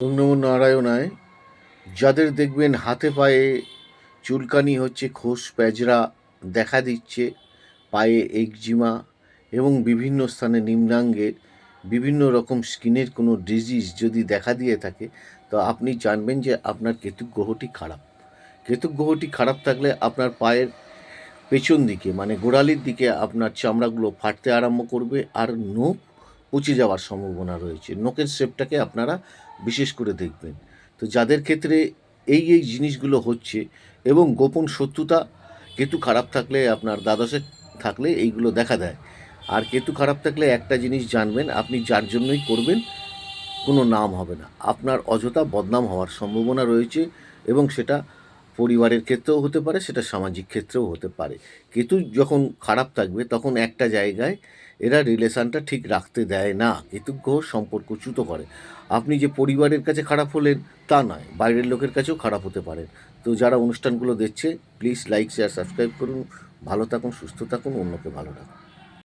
নারায়ণায় যাদের দেখবেন হাতে পায়ে চুলকানি হচ্ছে, খোস, প্যাজরা দেখা দিচ্ছে, পায়ে একজিমা এবং বিভিন্ন স্থানে নিম্নাঙ্গের বিভিন্ন রকম স্কিনের কোনো ডিজিজ যদি দেখা দিয়ে থাকে, তো আপনি জানবেন যে আপনার কেতু গ্রহটি খারাপ। কেতু গ্রহটি খারাপ থাকলে আপনার পায়ের পেছন দিকে মানে গোড়ালির দিকে আপনার চামড়াগুলো ফাটতে আরম্ভ করবে আর নখ পচে যাওয়ার সম্ভাবনা রয়েছে। নখের শেপটাকে আপনারা বিশেষ করে দেখবেন। তো যাদের ক্ষেত্রে এই এই জিনিসগুলো হচ্ছে এবং গোপন শত্রুতা, কেতু খারাপ থাকলে আপনার দ্বাদশে থাকলে এইগুলো দেখা দেয়। আর কেতু খারাপ থাকলে একটা জিনিস জানবেন, আপনি যার জন্যই করবেন, কোনো নাম হবে না। আপনার অযথা বদনাম হওয়ার সম্ভাবনা রয়েছে এবং সেটা পরিবারের ক্ষেত্রেও হতে পারে, সেটা সামাজিক ক্ষেত্রেও হতে পারে। কেতু যখন খারাপ থাকবে, তখন একটা জায়গায় এরা রিলেশনটা ঠিক রাখতে দেয় না। কেতু গ্রহ সম্পর্ক চ্যুত করে। আপনি যে পরিবারের কাছে খারাপ হলেন, তা নয়। বাইরের লোকের কাছেও খারাপ হতে পারেন তো যারা অনুষ্ঠানগুলো দেখছে প্লিজ লাইক শেয়ার সাবস্ক্রাইব করুন। ভালো থাকুন, সুস্থ থাকুন, অন্যকে ভালো রাখুন।